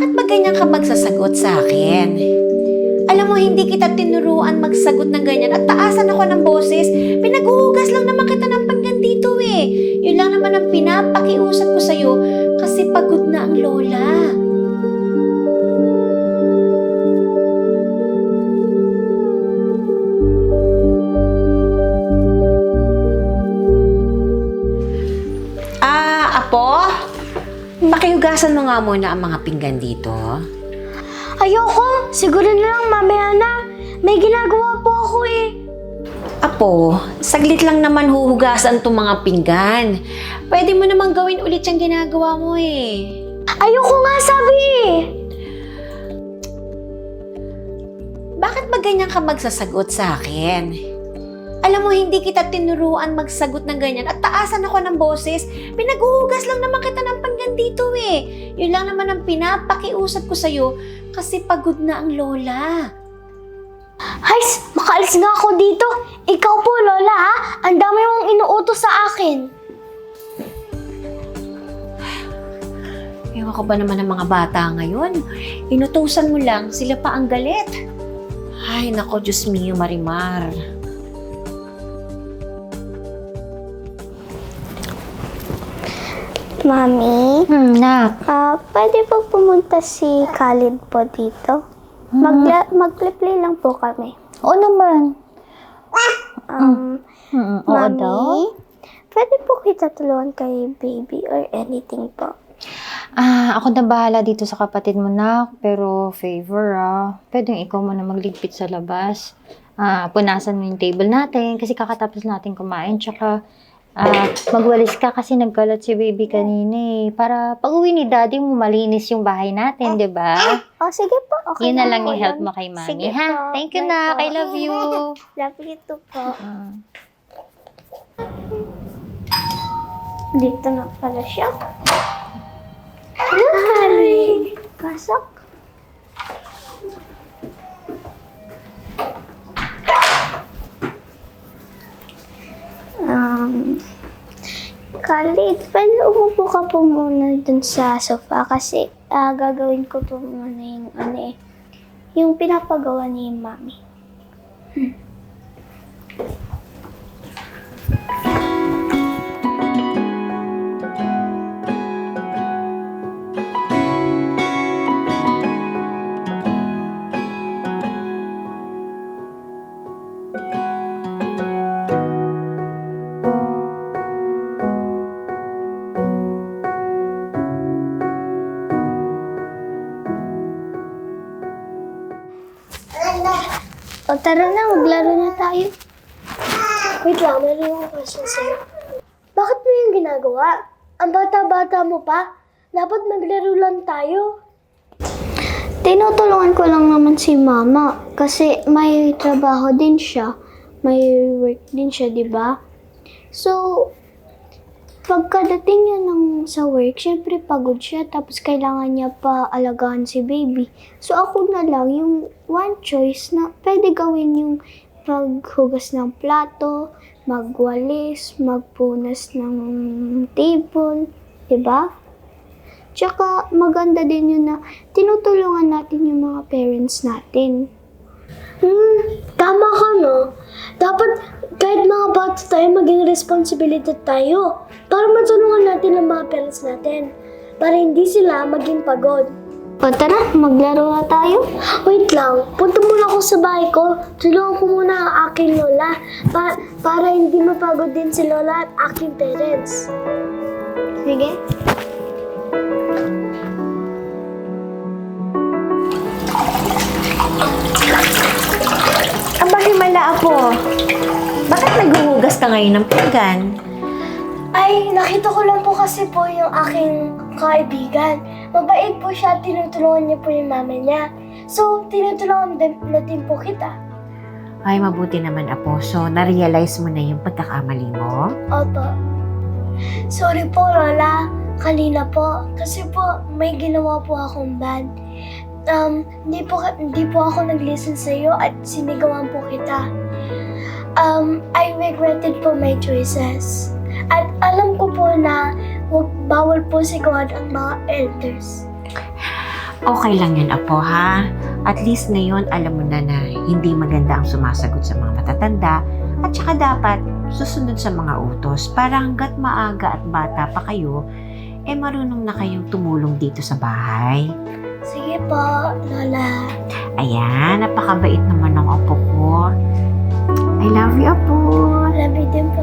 Bakit ba ganyan ka magsasagot sa akin? Alam mo, hindi kita tinuruan magsagot ng ganyan at taasan ako ng boses. Pinaghuhugas lang naman kita ng pinggan dito eh. Yun lang naman ang pinapakiusap ko sa'yo kasi pagod na ang lola. Pakihugasan mo nga muna ang mga pinggan dito. Ayoko! Siguro na lang mamaya na. May ginagawa po ako eh. Apo, saglit lang naman huhugasan tong mga pinggan. Pwede mo namang gawin ulit yung ginagawa mo eh. Ayoko nga sabi eh. Bakit ba ganyan ka magsasagot sa akin? Alam mo, hindi kita tinuruan magsagot ng ganyan at taasan ako ng boses. Pinaghuhugas lang naman kita ng. Yun lang naman ang pinapakiusap ko sa'yo kasi pagod na ang lola. Hays, makaalis nga ako dito. Ikaw po, Lola ha? Ang dami mong inuutos sa akin. Ewan ko ba naman ng mga bata ngayon? Inutusan mo lang, sila pa ang galit. Ay, nako, Diyos mio, Marimar. Mami, Hmm, nak. ah, pwede po pumunta si Khalid po dito? Magla- magple-play lang po kami. Oo naman. Um, Hmm, oo Mami, daw. pwede po kita tulungan kay baby or anything po. Ah, ako na bahala dito sa kapatid mo, nak. Pero favor, ah. Pwedeng ikaw muna magligpit sa labas. Ah, punasan mo yung table natin kasi kakatapos natin kumain. Tsaka, ah, magwalis ka kasi nagkalat si baby kanina eh. Para pag uwi ni daddy mo, malinis yung bahay natin, di ba? Oh, sige po. Okay Yun na lang po yung help mo kay mami, Sige ha? po. Thank you, Bye nak. po. I love you. Love you too po. Ah. Dito na pala siya. Hi! Pasok. Khalid, pwede umupo ka po muna dun sa sofa kasi ah, gagawin ko po muna yung ano eh, yung pinapagawa ni mami. O tara na, maglaro na tayo. Wait lang, meron akong question sa'yo. Bakit mo yung ginagawa? Ang bata-bata mo pa. Dapat maglaro lang tayo. Tinutulungan ko lang naman si mama kasi may trabaho din siya. May work din siya, di ba? So, pagkadating niya ng sa work, syempre pagod siya tapos kailangan niya pa alagaan si baby. So ako na lang yung one choice na pwede gawin yung paghugas ng plato, magwalis, magpunas ng table, 'di ba? Tsaka maganda din yun na tinutulungan natin yung mga parents natin. Hmm, tama ka no. Dapat kahit mga bata tayo, maging responsibility tayo para matulungan natin ang mga parents natin. Para hindi sila maging pagod. O tara, maglaro na tayo. Wait lang, punta muna ako sa bahay ko. Tulungan ko muna ang aking lola pa- para hindi mapagod din si lola at aking parents. Sige. Apo. Bakit naghuhugas ka ngayon ng pinggan? Ay, nakita ko lang po kasi po yung aking kaibigan. Mabait po siya, tinutulungan niya po yung mama niya. So, tinutulungan din, na din po kita. Ay, mabuti naman, Apo. So, na-realize mo na yung pagkakamali mo? Opo. Sorry po, Lola. Kanina po. Kasi po, may ginawa po akong bad. Um, hindi po, hindi po ako nag-listen sa iyo at sinigawan po kita. Um, I regretted po my choices. At alam ko po na bawal po sigawan ang mga elders. Okay lang yun, Apo, ha? At least ngayon, alam mo na na hindi maganda ang sumasagot sa mga matatanda at saka dapat susunod sa mga utos para hanggat maaga at bata pa kayo, eh marunong na kayong tumulong dito sa bahay. Sige po, Lola. Ayan, napakabait naman ng apo ko. I love you, Apo. Labi din po,